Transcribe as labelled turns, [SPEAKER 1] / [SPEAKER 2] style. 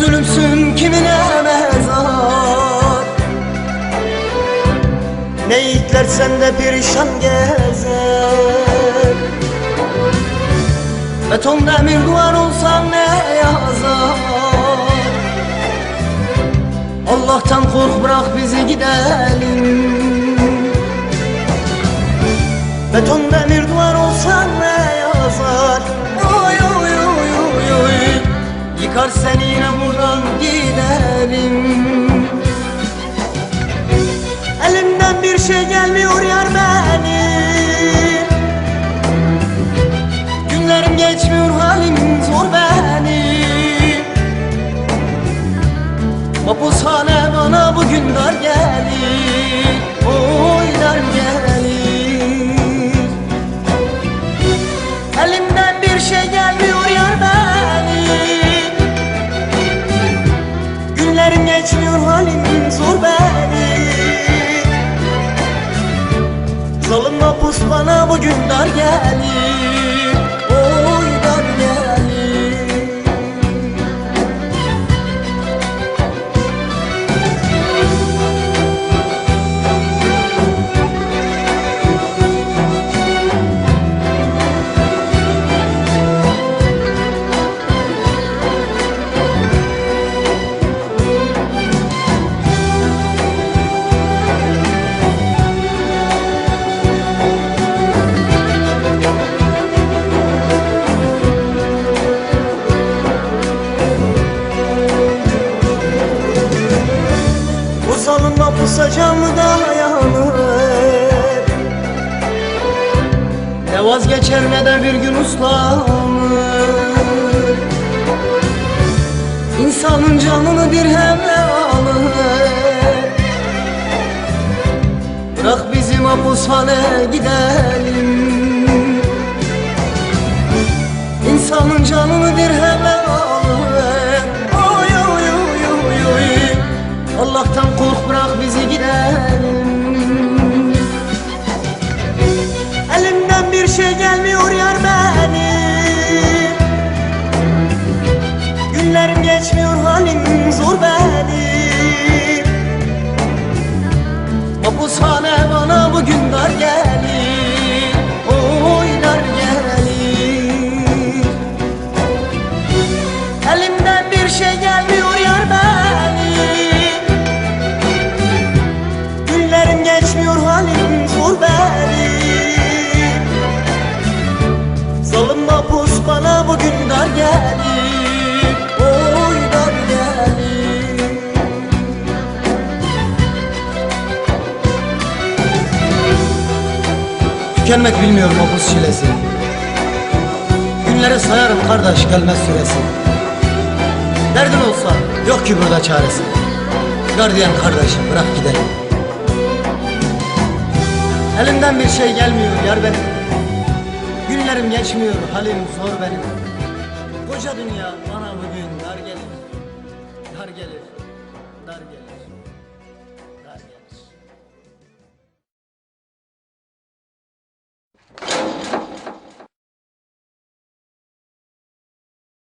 [SPEAKER 1] zulümsün kimine mezar? Ne itlersen de perişan gezer? Beton demir duvar olsan ne yazar? Allah'tan kork bırak bizi gidelim. Beton demir duvar Seni yine buradan gidelim. Elimden bir şey gelmiyor yar benim Günlerim geçmiyor halim zor benim Mapushane bana bugün dar gelir Mapus bana bugün dar gelir Bu zalim mapusa canlı dayanır Ne vazgeçer ne de bir gün uslanır. İnsanın canını dirhemle alır. Bırak bizim mapushane gidelim. İnsanın canını alır. Oy oy oy. Allah'tan bizi gidelim. Elimden bir şey gelmiyor yar benim Günlerim geçmiyor halim zor benim Mapushane bana bugün dar Tükenmek bilmiyor mapus çilesi. Günleri sayarım kardeş gelmez süresi. Derdin olsa yok ki burada çaresi. Gardiyan kardeşim bırak gidelim. Elimden bir şey gelmiyor yar benim. Günlerim geçmiyor halim zor benim. Koca dünya bana bugün dar gelir. Dar gelir, dar gelir